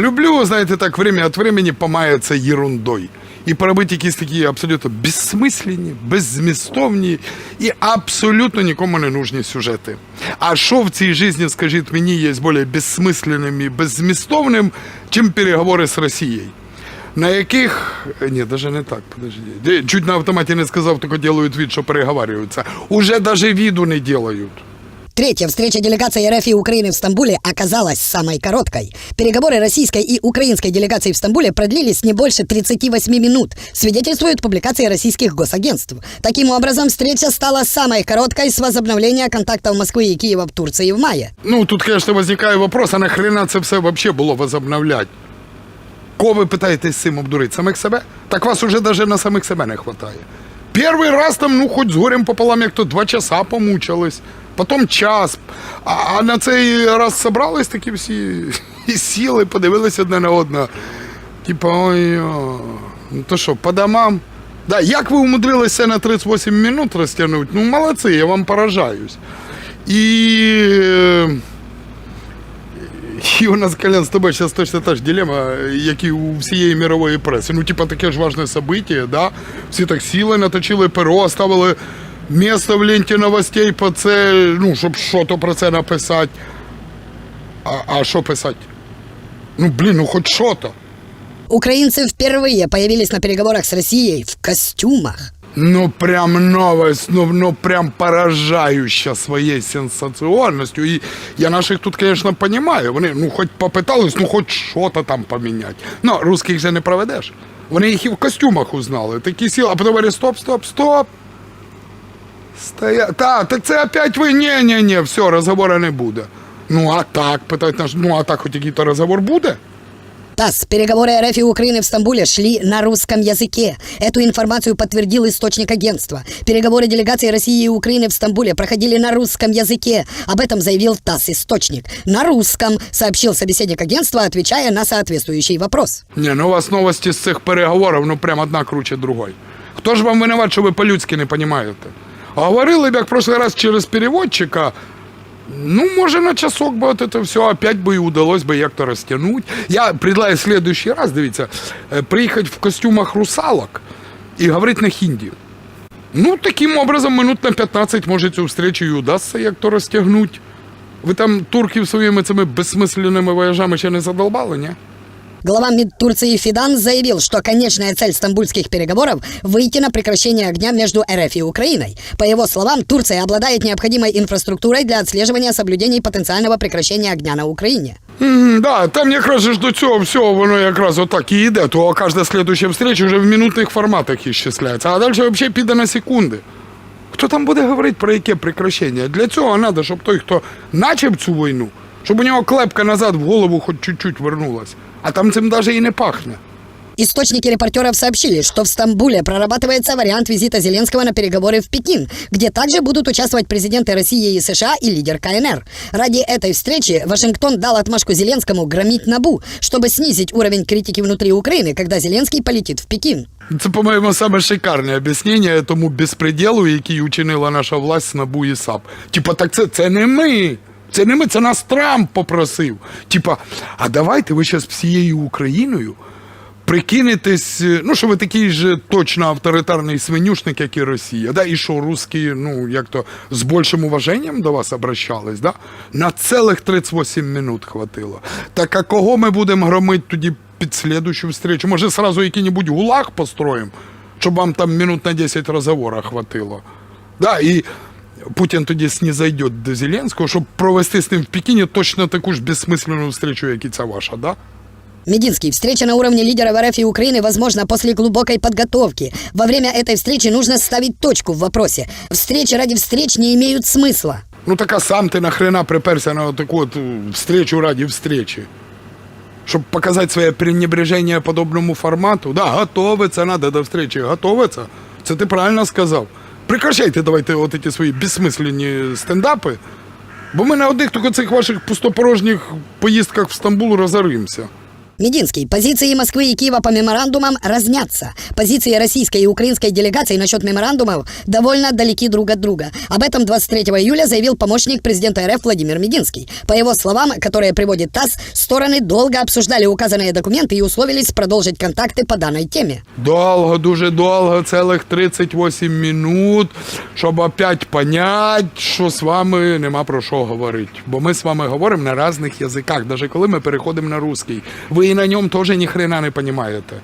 Люблю, знаєте, так время від времени помаятися ерундой. І поробити якісь такі абсолютно безсмислені, беззмістовні і абсолютно нікому не нужні сюжети. А що в цій житті, скажіть мені, є більш безсмисленним і беззмістовним, чим переговори з Росією? На яких. Ні, даже не так, подожди. Чуть на автоматі не сказав, тільки делають вид, що переговарюються. Уже даже виду не делають. Третья встреча делегации РФ и Украины в Стамбуле оказалась самой короткой. Переговоры российской и украинской делегаций в Стамбуле продлились не больше 38 минут, свидетельствуют публикации российских госагентств. Таким образом, встреча стала самой короткой с возобновления контактов Москвы и Киева в Турции в мае. Ну, тут, конечно, возникає вопрос, а нахрена це все вообще було возобновлять? Кого ви питаєтесь цим обдурити? Самих себе? Так вас уже даже на самих себе не хватає. Перший раз там, ну, хоч з горем пополам, як то два часа помучились, Потім час. А, а на цей раз собрались такі всі і сіли, подивилися одне на одне. Типа, ой, ну то що, по домам? Да, як ви умудрилися на 38 минут розтягнути? Ну, молодці, я вам поражаюсь. І. е, і у нас, Колян, з тобою зараз точно та ж дилема, як і у всієї мирової преси. Ну, типа, таке ж важне событие, да? Всі так сіли, наточили перо, оставили місце в ленті новостей по це, ну, щоб що то про це написати. А, а що писати? Ну, блін, ну хоч що то. Украинцы впервые появились на переговорах с Россией в костюмах. Ну, прям новость, ну, ну прям поражающа своєю сенсаціонністю. І я наших тут, звісно, розумію. Вони ну хоч попитались, ну хоч що-то там поміняти. Ну, русських же не проведеш. Вони їх і в костюмах узнали. Такі сіли, а потім говорять, стоп, стоп, стоп. Стоя... Та, так це опять ви. Ні, ні, ні, все, розговору не буде. Ну, а так, питають наш, ну, а так хоч якийсь розговор буде? ТАСС. Переговоры РФ и Украины в Стамбуле шли на русском языке. Эту информацию подтвердил источник агентства. Переговоры делегаций России и Украины в Стамбуле проходили на русском языке. Об этом заявил ТАСС источник. На русском, сообщил собеседник агентства, отвечая на соответствующий вопрос. Ні, ну у вас новості з цих переговорів, ну прям одна круче другої. Хто ж вам винуват, що ви по-людськи не розумієте? А говорили б, як в прошлый раз через переводчика, ну, може, на часок би от це все опять би і удалось би як-то розтягнути. Я предлагаю в следующий раз, дивіться, е, приїхати в костюмах русалок і говорити на хінді. Ну, таким образом, минут на 15, може, цю встречу і удасться як-то розтягнути. Ви там турків своїми цими безсмисленними вояжами ще не задолбали, ні? Глава МИД Турции Фидан заявил, что конечная цель стамбульских переговоров – выйти на прекращение огня между РФ и Украиной. По его словам, Турция обладает необходимой инфраструктурой для отслеживания соблюдений потенциального прекращения огня на Украине. М, Да, там якраз ж до цього всього воно якраз отак і йде, то кожна слідуюча встреча вже в минутних форматах ісчисляється, а далі взагалі піде на секунди. Хто там буде говорити про яке прекращення? Для цього треба, щоб той, хто начав цю війну, щоб у нього клепка назад в голову хоч чуть-чуть вернулась. А там цим навіть і не пахне. Источники репортеров сообщили, что в Стамбуле прорабатывается вариант визита Зеленского на переговоры в Пекин, где также будут участвовать президенты России и США и лидер КНР. Ради этой встречи Вашингтон дал отмашку Зеленскому громить НАБУ, чтобы снизить уровень критики внутри Украины, когда Зеленский полетит в Пекин. Це, по-моєму, саме шикарне об'яснення тому безпреділу, який учинила наша власть з НАБУ і САП. Типа, так це, це не ми. Це не ми, це нас Трамп попросив. Типа, а давайте ви зараз всією Україною прикинетесь, е, ну що ви такий же точно авторитарний свинюшник, як і Росія, да? і що русські, ну як то з більшим уваженням до вас обращались, да? на цілих 38 минут хватило. Так а кого ми будемо громити тоді під слідущу встречу? Може, сразу який-небудь гулаг построїмо, щоб вам там минут на 10 розговора хватило. Да, і Путін тоді снізайде до Зеленського, щоб провести з ним в Пекіні точно таку ж безсмисленну встречу, як і ця ваша, да? Мединский, встреча на уровне лидеров РФ и Украины возможна после глубокой подготовки. Во время этой встречи нужно ставить точку в вопросе. Встречи ради встреч не имеют смысла. Ну так а сам ти нахрена приперся на таку от е, встречу ради встречи. Щоб показати своє пренебреження подобному формату. Да, готовиться надо до встречи, готовиться. Це ти правильно сказав. Прекращайте давайте от ці свої безсмислені стендапи, бо ми на одних тільки цих ваших пустопорожніх поїздках в Стамбул розоримося. Мединский. Позиции Москвы и Киева по меморандумам разнятся. Позиции российской и украинской делегаций насчет меморандумов довольно далеки друг от друга. Об этом 23 июля заявил помощник президента РФ Владимир Мединский. По его словам, которые приводит ТАСС, стороны долго обсуждали указанные документы и условились продолжить контакты по данной теме. Довго, дуже довго, цілих 38 минут, щоб опять понять, що з вами нема про що говорити. Бо ми з вами говоримо на різних язиках, навіть коли ми переходимо на русский. Ви і на ньому теж ні хрена не розумієте.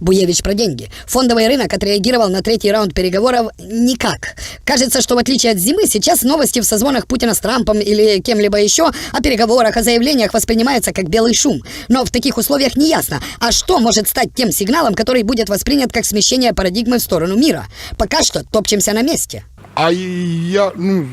Буевич про деньги. Фондовый рынок отреагировал на третий раунд переговоров никак. Кажется, что в отличие от зимы, сейчас новости в созвонах Путина с Трампом или кем-либо еще о переговорах, о заявлениях воспринимаются как белый шум. Но в таких условиях не ясно, а что может стать тем сигналом, который будет воспринят как смещение парадигмы в сторону мира. Пока что топчемся на месте. А я ну,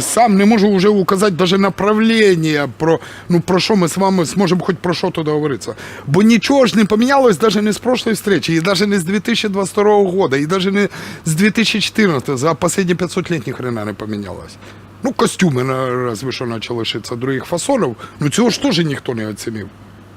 сам не можу вже указати даже направлення, про, ну, про що ми з вами зможемо хоч про що тут договоритися. Бо нічого ж не помінялось навіть не з прошлої встречі, і навіть не з 2022 року, і навіть не з 2014, за останні 500 лет ні хрена не помінялось. Ну, костюми разве що почали шитися других фасонів, ну цього ж теж ніхто не оцінив.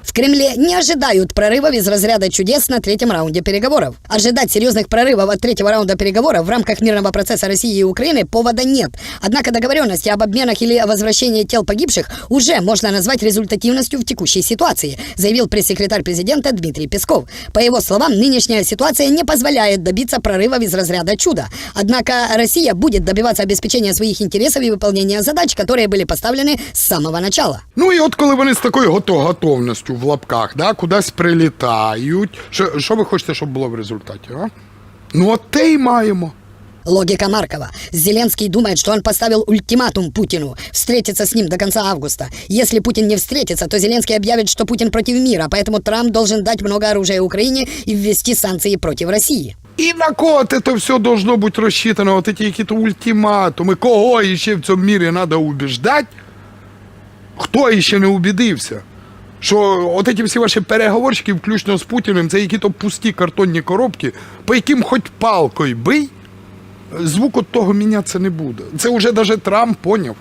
В Кремле не ожидают прорывов из разряда чудес на третьем раунде переговоров. Ожидать серьезных прорывов от третьего раунда переговоров в рамках мирного процесса России и Украины повода нет. Однако договоренности об обменах или о возвращении тел погибших уже можно назвать результативностью в текущей ситуации, заявил пресс-секретарь президента Дмитрий Песков. По его словам, нынешняя ситуация не позволяет добиться прорывов из разряда чуда. Однако Россия будет добиваться обеспечения своих интересов и выполнения задач, которые были поставлены с самого начала. Ну і от коли вони з такою гото- готовністю в лапках, да, кудись прилітають, що, що ви хочете, щоб було в результаті? А? Ну от те й маємо. Логика Маркова. Зеленский думает, что он поставил ультиматум Путину – встретиться с ним до конца августа. Если Путин не встретится, то Зеленский объявит, что Путин против мира, поэтому Трамп должен дать много оружия Украине и ввести санкции против России. І на кого це все должно бути розчитано, от ці якісь ультиматуми, кого ще в цьому мірі треба убіждати, хто ще не убідився, що от ці всі ваші переговорщики, включно з Путіним, це якісь пусті картонні коробки, по яким хоч палкою бий, звук от того мінятися не буде. Це вже навіть Трамп поняв.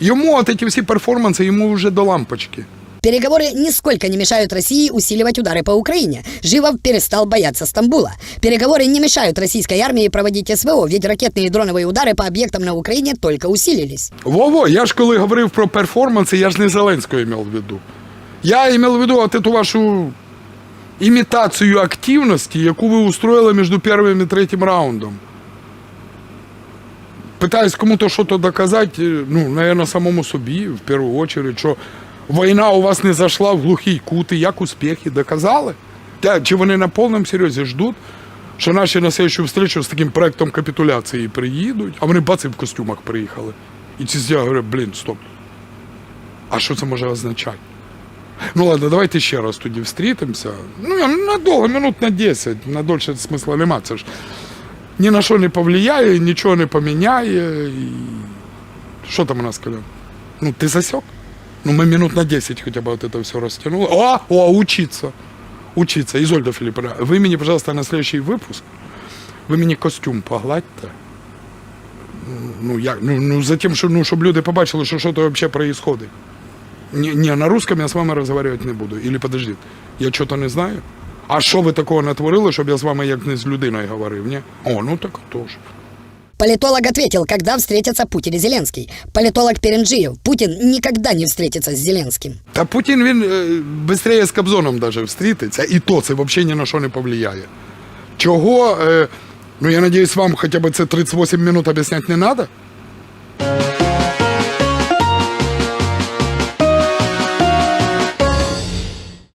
Йому от ці всі перформанси, йому вже до лампочки. Переговоры нисколько не мешают России усиливать удары по Украине. Живов перестал бояться Стамбула. Переговоры не мешают российской армии проводить СВО, ведь ракетные и дроновые удары по объектам на Украине только усилились. Во-во, я ж коли говорив про перформанси, я ж не Зеленського мав в виду. Я мав в виду от эту вашу імітацію активності, яку ви устроїли між першим і третім раундом. Питаюсь кому-то щось доказати, ну, наверное, самому собі, в першу чергу, що війна у вас не зайшла в глухий кут, і як успіхи доказали? Чи вони на повному серйозі ждуть, що наші на следующу встречу з таким проектом капітуляції приїдуть, а вони бац в костюмах приїхали. І я говорю, блін, стоп. А що це може означати? Ну ладно, давайте ще раз тоді встрітимося. Ну, надовго, минут на 10, на дольше смисла нема. Це ж ні на що не повлияє, нічого не поміняє. І... Що там у нас, Колян? Ну, ти засек? Ну, ми минут на 10 хоча б от это все розтягнули. О, о, учиться. Учиться. Изольда Филипповна, вы мне, пожалуйста, на следующий выпуск, ви мені костюм погладьте. Ну, я, ну, ну, за тим, що, ну, щоб люди побачили, що що-то взагалі происходит. Не, не, на русском я з вами розмовляти не буду. Или подождіть, я чого-то не знаю. А що ви такого натворили, щоб я з вами як не з людиною говорив, ні? О, ну так тож. Политолог ответил, когда встретятся Путин и Зеленский. Политолог Перенджиев. Путин никогда не встретится с Зеленским. Та Путін він е, быстрее з Кобзоном даже встрітиться, і то це взагалі ні на що не повлияє. Чого, е, ну я надіюсь, вам хоча б це 38 минут об'ясняти не треба?